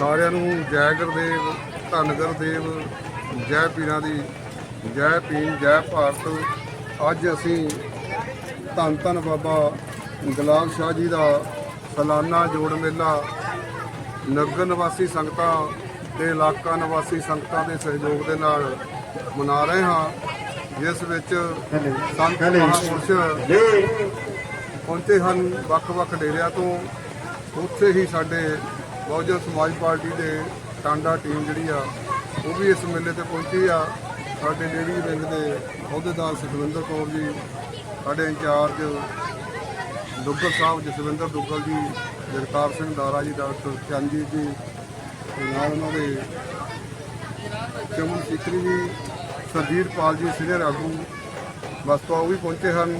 ਸਾਰਿਆਂ ਨੂੰ ਜੈ ਗੁਰਦੇਵ ਧੰਨ ਗੁਰਦੇਵ ਜੈ ਪੀਰਾਂ ਦੀ ਜੈ ਭੀਮ ਜੈ ਭਾਰਤ। ਅੱਜ ਅਸੀਂ ਧੰਨ ਧੰਨ ਬਾਬਾ ਗੁਲਾਬ ਸ਼ਾਹ ਜੀ ਦਾ ਸਾਲਾਨਾ ਜੋੜ ਮੇਲਾ ਨਗਰ ਨਿਵਾਸੀ ਸੰਗਤਾਂ ਤੇ ਇਲਾਕਾ ਨਿਵਾਸੀ ਸੰਗਤਾਂ ਦੇ ਸਹਿਯੋਗ ਦੇ ਨਾਲ ਮਨਾ ਰਹੇ ਹਾਂ ਜਿਸ ਵਿੱਚ ਸੰਤ ਮਹਾਂਪੁਰਸ਼ ਪਹੁੰਚੇ ਹਨ ਵੱਖ-ਵੱਖ ਡੇਰਿਆਂ ਤੋਂ। ਉੱਥੇ ਹੀ ਸਾਡੇ ਬਹੁਜਨ ਸਮਾਜ ਪਾਰਟੀ ਦੇ ਟਾਂਡਾ ਟੀਮ ਜਿਹੜੀ ਆ, ਉਹ ਵੀ ਇਸ ਮੇਲੇ ਤੇ ਪਹੁੰਚੀ ਆ। ਸਾਡੇ ਡੇਰੀ ਵਿੰਗ ਦੇ ਅਹੁਦੇਦਾਰ ਸੁਖਵਿੰਦਰ ਕੌਰ ਜੀ, ਸਾਡੇ ਇੰਚਾਰਜ ਦੁੱਗਲ ਸਾਹਿਬ ਜਸਵਿੰਦਰ ਦੁੱਗਲ ਜੀ, ਜਗਤਾਰ ਸਿੰਘ ਦਾਰਾ ਜੀ, ਡਾਕਟਰ ਚੰਦਜੀਤ ਜੀ ਨਾਲ ਉਹਨਾਂ ਦੇ ਚਮਨ ਸਿਕਰੀ ਜੀ, ਸਰਜੀਤ ਪਾਲ ਜੀ, ਸੀਨੀਅਰ ਆਗੂ ਬਸਤੋ ਉਹ ਵੀ ਪਹੁੰਚੇ ਹਨ।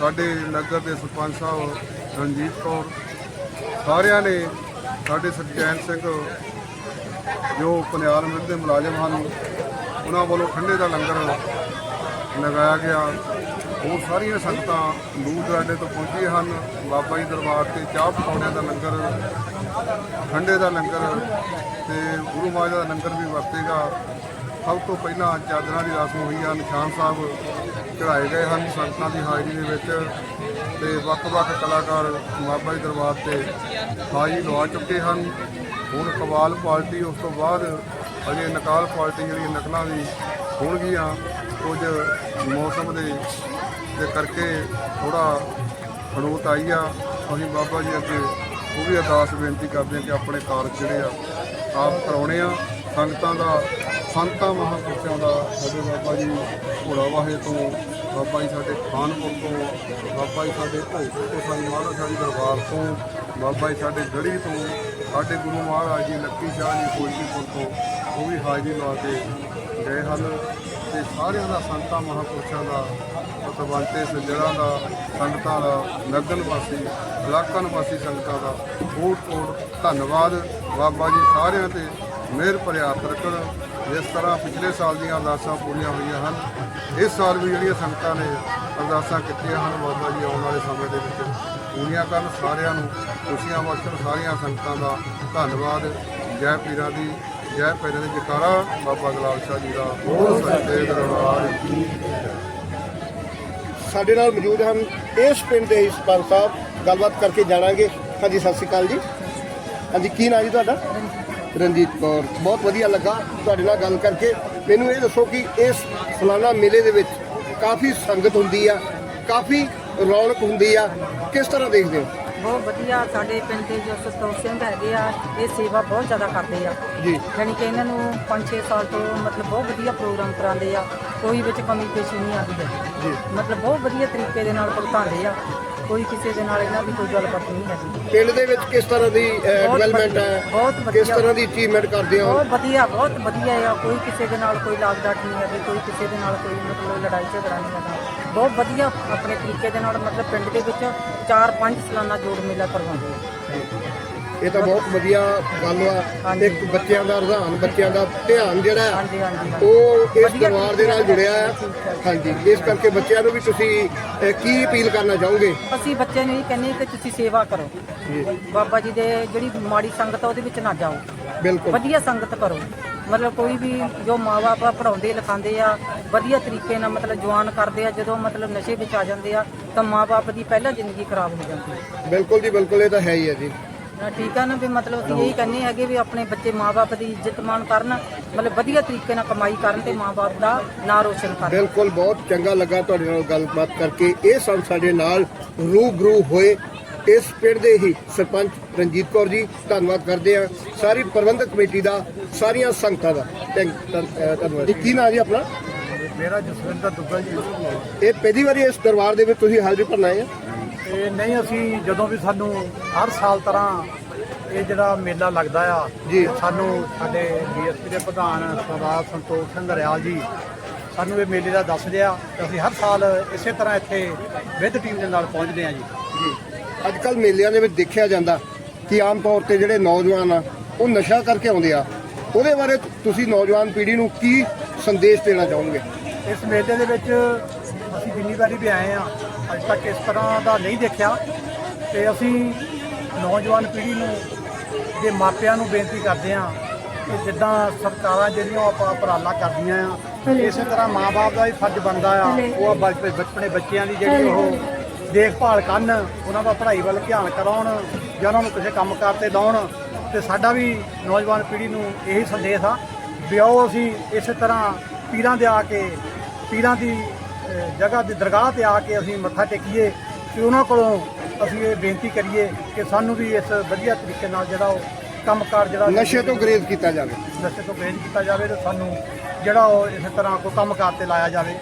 ਸਾਡੇ ਨਗਰ ਦੇ ਸਰਪੰਚ ਸਾਹਿਬ ਰਣਜੀਤ ਕੌਰ, ਸਾਰਿਆਂ ਨੇ ਸਾਡੇ ਸਤਚੈਨ ਸਿੰਘ ਜੋ ਪਨਿਆਲ ਮਿਲ ਦੇ ਮੁਲਾਜ਼ਮ ਹਨ, ਉਹਨਾਂ ਵੱਲੋਂ ਠੰਡੇ ਦਾ ਲੰਗਰ ਲਗਾਇਆ ਗਿਆ। ਹੋਰ ਸਾਰੀਆਂ ਸੰਗਤਾਂ ਦੂਰ ਦਰਾਡੇ ਤੋਂ ਪਹੁੰਚੀਆਂ ਹਨ। ਬਾਬਾ ਜੀ ਦਰਬਾਰ ਤੇ ਚਾਹ ਪਕੌੜਿਆਂ ਦਾ ਲੰਗਰ ਠੰਡੇ ਦਾ ਲੰਗਰ ਤੇ ਗੁਰੂ ਮਹਾਰਾਜ ਦਾ ਲੰਗਰ ਵੀ ਵਰਤੇਗਾ। ਸਭ ਤੋਂ ਪਹਿਲਾਂ ਚਾਦਰਾਂ ਦੀ ਰਸਮ ਹੋਈ ਆ ਨਿਸ਼ਾਨ ਸਾਹਿਬ। ਚੜਾਏ ਗਏ ਹਨ ਸੰਗਤਾਂ ਦੀ ਹਾਜ਼ਰੀ ਦੇ ਵਿੱਚ ਤੇ ਵੱਖ-ਵੱਖ ਕਲਾਕਾਰ ਬਾਬਾ ਜੀ ਦਰਬਾਰ ਤੇ ਹਾਜ਼ਰੀ ਲਵਾ ਚੁੱਕੇ ਹਨ। ਹੁਣ ਕਵਾਲ ਪਾਰਟੀ ਉਸ ਤੋਂ ਬਾਅਦ ਅਜੇ ਨਕਾਲ ਪਾਰਟੀ ਜਿਹੜੀ ਨਕਲਾਂ ਵੀ ਹੋਣਗੀਆਂ, ਕੁਝ ਮੌਸਮ ਦੇ ਦੇ ਕਰਕੇ ਥੋੜਾ ਖੜੋਤ ਆਈ ਆ। ਅਸੀਂ ਬਾਬਾ ਜੀ ਅੱਗੇ ਉਹ ਵੀ ਅਰਦਾਸ ਬੇਨਤੀ ਕਰਦੇ ਹਾਂ ਕਿ ਆਪਣੇ ਕਾਰਜ ਜਿਹੜੇ ਆ, ਆਪ ਕਰਾਉਣੇ ਆ। ਸੰਗਤਾਂ ਦਾ ਸੰਤਾਂ ਮਹਾਂਪੁਰਸ਼ਾਂ ਦਾ ਸਾਡੇ ਬਾਬਾ ਜੀ ਘੋੜਾ ਵਾਹੇ ਤੋਂ, ਬਾਬਾ ਜੀ ਸਾਡੇ ਖਾਨਪੁਰ ਤੋਂ, ਬਾਬਾ ਜੀ ਸਾਡੇ ਭੋਗ ਤੋਂ ਸਾਈ ਮਹਾਰਾਜ ਸਾਡੀ ਦਰਬਾਰ ਤੋਂ, ਬਾਬਾ ਜੀ ਸਾਡੇ ਗੜੀ ਤੋਂ, ਸਾਡੇ ਗੁਰੂ ਮਹਾਰਾਜ ਜੀ, ਲੱਕੀ ਸ਼ਾਹ ਜੀ ਕੋਈਪੁਰ ਤੋਂ, ਉਹ ਵੀ ਹਾਜ਼ਰੀ ਲਾ ਕੇ ਗਏ ਹਨ। ਤੇ ਸਾਰਿਆਂ ਦਾ ਸੰਤਾਂ ਮਹਾਂਪੁਰਸ਼ਾਂ ਦਾ ਪਤਵੰਤੇ ਸੱਜਣਾ ਦਾ, ਸੰਗਤਾਂ ਦਾ, ਨਗਨ ਵਾਸੀ ਇਲਾਕਾ ਵਾਸੀ ਸੰਗਤਾਂ ਦਾ ਕੋਟ ਕੋਟ ਧੰਨਵਾਦ। ਬਾਬਾ ਜੀ ਸਾਰਿਆਂ ਤੇ ਮਿਹਰ ਭਰਿਆ ਪ੍ਰਕਟ ਜਿਸ ਤਰ੍ਹਾਂ ਪਿਛਲੇ ਸਾਲ ਦੀਆਂ ਅਰਦਾਸਾਂ ਪੂਰੀਆਂ ਹੋਈਆਂ ਹਨ। ਇਸ ਸਾਲ ਵੀ ਜਿਹੜੀਆਂ ਸੰਗਤਾਂ ਨੇ ਅਰਦਾਸਾਂ ਕੀਤੀਆਂ ਹਨ, ਬਾਬਾ ਜੀ ਆਉਣ ਵਾਲੇ ਸਮੇਂ ਦੇ ਵਿੱਚ ਪੂਰੀਆਂ ਕਰਨ। ਸਾਰਿਆਂ ਨੂੰ ਖੁਸ਼ੀਆਂ ਬਖਸ਼ਣ। ਸਾਰੀਆਂ ਸੰਗਤਾਂ ਦਾ ਧੰਨਵਾਦ। ਜੈ ਪੀਰਾਂ ਦੀ, ਜੈ ਪੀਰਾਂ ਦੀ ਜਕਾਰਾ। ਬਾਬਾ ਗੁਲਾਬ ਸ਼ਾਹ ਜੀ ਦਾ ਬਹੁਤ ਸੱਚੇ ਦਰਬਾਰ। ਸਾਡੇ ਨਾਲ ਮੌਜੂਦ ਹਨ ਇਸ ਪਿੰਡ ਦੇ ਹੀ ਸਾਹਿਬ। ਗੱਲਬਾਤ ਕਰਕੇ ਜਾਣਾਂਗੇ। ਹਾਂਜੀ, ਸਤਿ ਸ਼੍ਰੀ ਅਕਾਲ ਜੀ। ਹਾਂਜੀ, ਕੀ ਨਾਂ ਜੀ ਤੁਹਾਡਾ? ਰਣਜੀਤ ਕੌਰ। ਬਹੁਤ ਵਧੀਆ ਲੱਗਾ ਤੁਹਾਡੇ ਨਾਲ ਗੱਲ ਕਰਕੇ। ਮੈਨੂੰ ਇਹ ਦੱਸੋ ਕਿ ਇਸ ਸਾਲਾਨਾ ਮੇਲੇ ਦੇ ਵਿੱਚ ਕਾਫੀ ਸੰਗਤ ਹੁੰਦੀ ਆ ਕਾਫੀ ਰੌਣਕ ਹੁੰਦੀ ਆ। ਕਿਸ ਤਰ੍ਹਾਂ ਦੇਖਦੇ ਹੋ? ਬਹੁਤ ਵਧੀਆ ਸਾਡੇ ਪਿੰਡ ਦੇ ਜੋ ਸੰਤੋਖ ਸਿੰਘ ਹੈਗੇ ਆ ਇਹ ਸੇਵਾ ਬਹੁਤ ਜ਼ਿਆਦਾ ਕਰਦੇ ਆ। ਜੀ। ਯਾਨੀ ਕਿ ਇਹਨਾਂ ਨੂੰ 5-6 ਸਾਲ ਤੋਂ ਮਤਲਬ ਬਹੁਤ ਵਧੀਆ ਪ੍ਰੋਗਰਾਮ ਕਰਾਉਂਦੇ ਆ ਕੋਈ ਵਿੱਚ ਕਮੀ ਪੇਸ਼ੀ ਨਹੀਂ ਆਉਂਦੀ। ਹੈ ਜੀ। ਮਤਲਬ ਬਹੁਤ ਵਧੀਆ ਤਰੀਕੇ ਦੇ ਨਾਲ ਭੁਗਤਾਉਂਦੇ ਆ। ਕੋਈ ਕਿਸੇ ਦੇ ਨਾਲ ਇਹਨਾਂ ਦੀ ਕੋਈ ਗੱਲਬਾਤ ਨਹੀਂ ਹੈਗੀ। ਪਿੰਡ ਦੇ ਵਿੱਚ ਕਿਸ ਤਰ੍ਹਾਂ ਦੀ ਡਿਵੈਲਪਮੈਂਟ ਵਧੀਆ, ਹੈ? ਬਹੁਤ ਕਿਸ ਵਧੀਆ। ਤਰ੍ਹਾਂ ਦੀ ਅਚੀਵਮੈਂਟ ਕਰਦੇ ਹੋ? ਬਹੁਤ ਵਧੀਆ ਬਹੁਤ ਵਧੀਆ ਆ। ਕੋਈ ਕਿਸੇ ਦੇ ਨਾਲ ਕੋਈ ਲਾਗ ਡਾਟ ਨਹੀਂ ਹੈਗੀ ਕੋਈ ਕਿਸੇ ਦੇ ਨਾਲ ਕੋਈ ਮਤਲਬ ਲੜਾਈ ਝਗੜਾ ਨਹੀਂ ਹੈਗਾ। ਬਹੁਤ ਵਧੀਆ ਆਪਣੇ ਤਰੀਕੇ ਦੇ ਨਾਲ ਮਤਲਬ ਪਿੰਡ ਦੇ ਵਿੱਚ 4-5 ਸਾਲਾਨਾ ਜੋੜ ਮੇਲਾ ਕਰਵਾਉਂਦੇ ਆ। ਇਹ ਤਾਂ ਬਹੁਤ ਵਧੀਆ ਗੱਲ ਆ। ਇੱਕ ਬੱਚਿਆਂ ਦਾ ਰੁਝਾਨ ਬੱਚਿਆਂ ਦਾ ਧਿਆਨ ਜਿਹੜਾ। ਉਹ ਇਸ ਪਰਿਵਾਰ ਦੇ ਨਾਲ ਜੁੜਿਆ ਹੈ ਹਾਂਜੀ ਇਸ ਕਰਕੇ ਬੱਚਿਆਂ ਨੂੰ ਵੀ ਤੁਸੀਂ ਕੀ ਅਪੀਲ ਕਰਨਾ ਚਾਹੋਗੇ? ਅਸੀਂ ਬੱਚਿਆਂ ਨੂੰ ਇਹ ਕਹਿੰਦੇ ਕਿ ਤੁਸੀਂ ਸੇਵਾ ਕਰੋ। ਬਾਬਾ ਜੀ ਦੇ ਜਿਹੜੀ ਮਾੜੀ ਸੰਗਤ ਆ ਉਹਦੇ ਵਿੱਚ ਨਾ ਜਾਓ। ਬਿਲਕੁਲ। ਵਧੀਆ ਸੰਗਤ ਕਰੋ। ਮਤਲਬ ਕੋਈ ਵੀ ਜੋ ਮਾਪੇ ਪੜਾਉਂਦੇ ਲਿਖਾਉਂਦੇ ਆ ਵਧੀਆ ਤਰੀਕੇ ਨਾਲ ਮਤਲਬ ਜਵਾਨ ਕਰਦੇ ਆ ਜਦੋਂ ਮਤਲਬ ਨਸ਼ੇ ਵਿੱਚ ਆ ਜਾਂਦੇ ਆ ਤਾਂ ਮਾਪੇ ਦੀ ਪਹਿਲਾਂ ਜ਼ਿੰਦਗੀ ਖਰਾਬ ਹੋ ਜਾਂਦੀ ਹੈ। ਬਿਲਕੁਲ ਜੀ ਬਿਲਕੁਲ ਇਹ ਤਾਂ ਹੈ ਹੀ ਹੈ ਜੀ। ਠੀਕ ਆ ਨਾ ਵੀ ਮਤਲਬ ਅਸੀਂ ਇਹੀ ਕਹਿੰਦੇ ਹੈਗੇ ਵੀ ਆਪਣੇ ਬੱਚੇ ਮਾਪੇ ਦੀ ਇੱਜ਼ਤ ਮਾਣ ਕਰਨ ਮਤਲਬ ਵਧੀਆ ਤਰੀਕੇ ਨਾਲ ਕਮਾਈ ਕਰਨ ਤੇ ਮਾਪੇ ਦਾ ਨਾਂ ਰੋਸ਼ਨ ਕਰਨ। ਬਿਲਕੁਲ ਬਹੁਤ ਚੰਗਾ ਲੱਗਾ ਤੁਹਾਡੇ ਨਾਲ ਗੱਲਬਾਤ ਕਰਕੇ। ਇਹ ਸਭ ਸਾਡੇ ਨਾਲ ਰੂਬਰੂ ਹੋਏ ਇਸ ਪਿੰਡ ਦੇ ਹੀ ਸਰਪੰਚ ਰਣਜੀਤ ਕੌਰ ਜੀ। ਧੰਨਵਾਦ ਕਰਦੇ ਆ ਸਾਰੀ ਪ੍ਰਬੰਧਕ ਕਮੇਟੀ ਦਾ ਸਾਰੀਆਂ ਸੰਗਤਾਂ ਦਾ। ਧੰਨਵਾਦ। ਕੀ ਨਾਂ ਜੀ ਆਪਣਾ? ਮੇਰਾ ਜਸਵਿੰਦਰ ਦੁੱਗਲ ਜੀ। ਇਹ ਪਹਿਲੀ ਵਾਰੀ ਇਸ ਦਰਬਾਰ ਦੇ ਵਿੱਚ ਤੁਸੀਂ ਹਾਜ਼ਰੀ ਭਰਨਾ ਹੈ ਤੇ ਨਹੀਂ ਅਸੀਂ ਜਦੋਂ ਵੀ ਸਾਨੂੰ ਹਰ ਸਾਲ ਤਰ੍ਹਾਂ ਇਹ ਜਿਹੜਾ ਮੇਲਾ ਲੱਗਦਾ ਆ ਜੀ। ਸਾਨੂੰ ਸਾਡੇ ਡੀਐਸਪੀ ਦੇ ਪ੍ਰਧਾਨ ਸਰਦਾਰ ਸੰਤੋਖ ਸਿੰਘ ਰਿਆਲ ਜੀ ਸਾਨੂੰ ਇਹ ਮੇਲੇ ਦਾ ਦੱਸਦੇ ਆ ਤੇ ਅਸੀਂ ਹਰ ਸਾਲ ਇਸੇ ਤਰ੍ਹਾਂ ਇੱਥੇ ਵਿਦ ਟੀਮ ਦੇ ਨਾਲ ਪਹੁੰਚਦੇ ਆ ਜੀ। ਜੀ। ਅੱਜ ਕੱਲ ਮੇਲਿਆਂ ਦੇ ਵਿੱਚ ਦੇਖਿਆ ਜਾਂਦਾ ਕਿ ਆਮ ਤੌਰ ਤੇ ਜਿਹੜੇ ਨੌਜਵਾਨ ਆ ਉਹ ਨਸ਼ਾ ਕਰਕੇ ਆਉਂਦੇ ਆ। ਉਹਦੇ ਬਾਰੇ ਤੁਸੀਂ ਨੌਜਵਾਨ ਪੀੜ੍ਹੀ ਨੂੰ ਕੀ ਸੰਦੇਸ਼ ਦੇਣਾ ਚਾਹੋਗੇ? ਇਸ ਮੇਲੇ ਦੇ ਵਿੱਚ ਅਸੀਂ ਜਿੰਨੀ ਵਾਰੀ ਵੀ ਆਏ ਆ ਅੱਜ ਤੱਕ ਇਸ ਤਰ੍ਹਾਂ ਦਾ ਨਹੀਂ ਦੇਖਿਆ ਤੇ ਅਸੀਂ ਨੌਜਵਾਨ ਪੀੜ੍ਹੀ ਨੂੰ ਦੇ ਮਾਪਿਆਂ ਨੂੰ ਬੇਨਤੀ ਕਰਦੇ ਆ ਕਿ ਜਿੱਦਾਂ ਸਰਕਾਰਾਂ ਜਿਹੜੀਆਂ ਉਹ ਆਪਾਂ ਉਪਰਾਲਾ ਕਰਦੀਆਂ ਆ ਇਸੇ ਤਰ੍ਹਾਂ ਮਾਪੇ ਦਾ ਵੀ ਫਰਜ਼ ਬਣਦਾ ਆ ਉਹ ਆਪਣੇ ਬੱਚਿਆਂ ਦੀ ਜਿਹੜੀ ਉਹ ਦੇਖਭਾਲ ਕਰਨ ਉਹਨਾਂ ਦਾ ਪੜ੍ਹਾਈ ਵੱਲ ਧਿਆਨ ਕਰਾਉਣ ਜਾਂ ਉਹਨਾਂ ਨੂੰ ਕਿਸੇ ਕੰਮਕਾਰ ਤੇ ਲਾਉਣ ਤੇ ਸਾਡਾ ਵੀ ਨੌਜਵਾਨ ਪੀੜ੍ਹੀ ਨੂੰ ਇਹੀ ਸੰਦੇਸ਼ ਆ ਵੀ ਆਓ ਅਸੀਂ ਇਸੇ ਤਰ੍ਹਾਂ ਪੀਰਾਂ ਦੇ ਆ ਕੇ ਪੀਰਾਂ ਦੀ ਜਗ੍ਹਾ ਦੀ ਦਰਗਾਹ ਤੇ ਆ ਕੇ ਅਸੀਂ ਮੱਥਾ ਟੇਕੀਏ ਤੇ ਉਹਨਾਂ ਕੋਲੋਂ ਅਸੀਂ ਇਹ ਬੇਨਤੀ ਕਰੀਏ ਕਿ ਸਾਨੂੰ ਵੀ ਇਸ ਵਧੀਆ ਤਰੀਕੇ ਨਾਲ ਜਿਹੜਾ ਉਹ ਕੰਮਕਾਰ ਜਿਹੜਾ ਨਸ਼ੇ ਤੋਂ ਗਰੇਜ਼ ਕੀਤਾ ਜਾਵੇ। ਨਸ਼ੇ ਤੋਂ ਗਰੇਜ਼ ਕੀਤਾ ਜਾਵੇ ਤੇ ਸਾਨੂੰ ਜਿਹੜਾ ਉਹ ਇਸੇ ਤਰ੍ਹਾਂ ਕੋਈ ਕੰਮਕਾਰ ਤੇ ਲਾਇਆ ਜਾਵੇ।